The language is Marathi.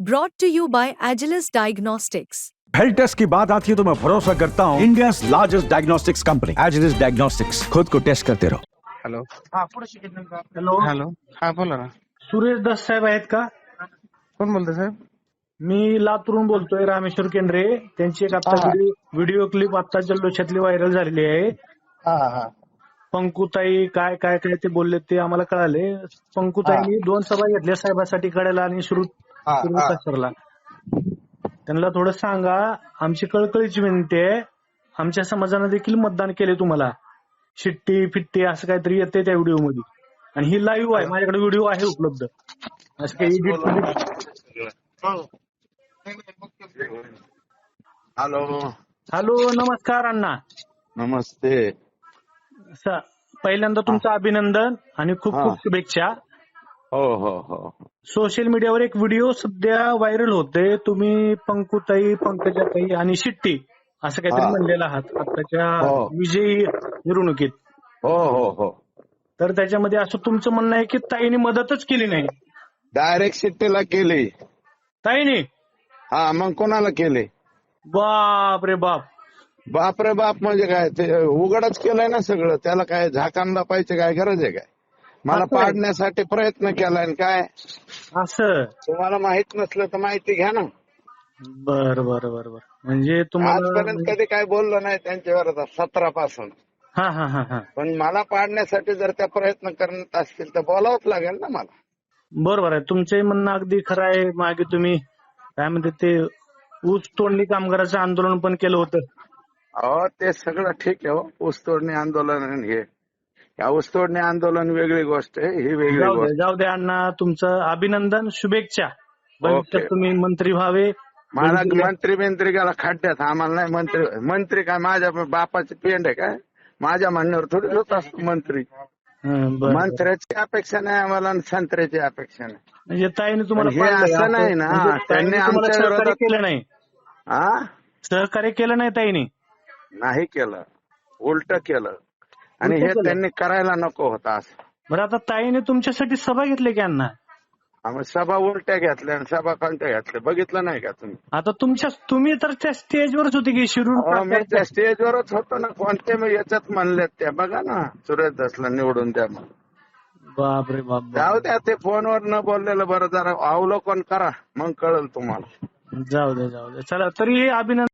Brought to you by Agilus Diagnostics. Health test की बात आती है तो मैं भरोसा करता हूँ India largest diagnostics company Agilus diagnostics खुद को टेस्ट करते रहो हॅलो हॅलो हॅलो हा बोला ना सुरेश दस साहेब आहेत का? कोण बोलतोय साहेब? मी लातूरून बोलतोय रामेश्वर केंद्रे. त्यांची एक आता हा. व्हिडिओ क्लिप आता जल्लोषातली व्हायरल झालेली आहे. हा हा. पंकुताई काय काय काय ते बोलले ते आम्हाला कळाले. पंकुताईंनी दोन सभा घेतल्या साहेबासाठी कळायला आणि सुरू त्यांना थोडं सांगा आमची कळकळीची विनंती आहे. आमच्या समाजानं देखील मतदान केले तुम्हाला. शिट्टी फिट्टी असं काहीतरी येते त्या व्हिडिओमध्ये आणि ही लाईव्ह आहे. माझ्याकडे व्हिडिओ आहे उपलब्ध. असं काही एडिट हॅलो. हॅलो नमस्कार अण्णा. नमस्ते. पहिल्यांदा तुमचं अभिनंदन आणि खूप. खूप शुभेच्छा. हो हो हो. सोशल मीडियावर एक व्हिडिओ सध्या व्हायरल होते. तुम्ही पंकुताई पंकजाताई आणि शिट्टी असं काहीतरी. म्हणलेलं आहात. आताच्या हो. विजयी मिरवणुकीत. हो हो हो. तर त्याच्यामध्ये असं तुमचं म्हणणं आहे की ताईने मदतच केली नाही? डायरेक्ट शिट्टीला केली. ताईने? हा मग कोणाला केली? बाप रे बाप. बाप रे बाप म्हणजे काय? ते उघडच केलंय ना सगळं. त्याला काय झाकांदा पाहिजे काय गरज आहे काय? मला. पाडण्यासाठी प्रयत्न केलाय आणि काय? असं? तुम्हाला माहीत नसलं तर माहिती घ्या ना. बर बर बर बर. म्हणजे तुम्हाला आजपर्यंत कधी काय बोललो नाही त्यांच्यावर सतरा पासून. हा हा हा हा. पण मला पाडण्यासाठी जर त्या प्रयत्न करत असतील तर बोलावंच लागेल ना मला. बरोबर आहे. तुमचंही म्हणणं अगदी खरं आहे. मागे तुम्ही काय म्हणते ते ऊस तोडणी कामगाराचं आंदोलन पण केलं होतं. अहो ते सगळं ठीक आहे हो. ऊसतोडणी आंदोलन आणि हे. या ऊसतोडणी आंदोलन वेगळी गोष्ट आहे ही वेगळी जाऊ दे गोष्ट. जाऊ दे अण्णा तुमचं अभिनंदन शुभेच्छा. भविष्यात ओके. तुम्ही मंत्री व्हावे. मला मंत्री बिंत्री गेला खड्ड्यात आम्हाला नाही मंत्री मंत्री काय माझ्या बापाची पेंड आहे काय? माझ्या म्हणण्यावर थोडी होत असतो मंत्री. हं, बरं. मंत्र्याची अपेक्षा नाही आम्हाला आणि संत्र्याची अपेक्षा नाही. म्हणजे ताईने तुम्हाला पण हे असं नाही ना. म्हणजे ताईने त्यांनी तुम्हाला आमच्या सहकार्य विरोधात- केलं नाही. हा सहकार्य केलं नाही ताईने. नाही केलं. उलट केलं. आणि हे? त्यांनी करायला नको होतं असं. बरं आता ताईने तुमच्यासाठी सभा घेतली की अण्णा आम्ही सभा उलट्या घेतल्या आणि सभा कोणत्या घेतल्या? बघितलं नाही का तुम्ही? आता तुमच्या तुम्ही तर त्या स्टेजवरच होते की शिरूर अहो, मी त्या स्टेजवरच होतो ना. कोणत्या मी याच्यात म्हणले त्या. बघा ना सुरेश दसला निवडून द्या मग बाप रे बाप बाप. जाऊ द्या ते फोनवर न बोललेलं बरं. जरा अवलोकन करा. मग कळेल तुम्हाला. जाऊ दे जाऊ दे चला तरी अभिनंदन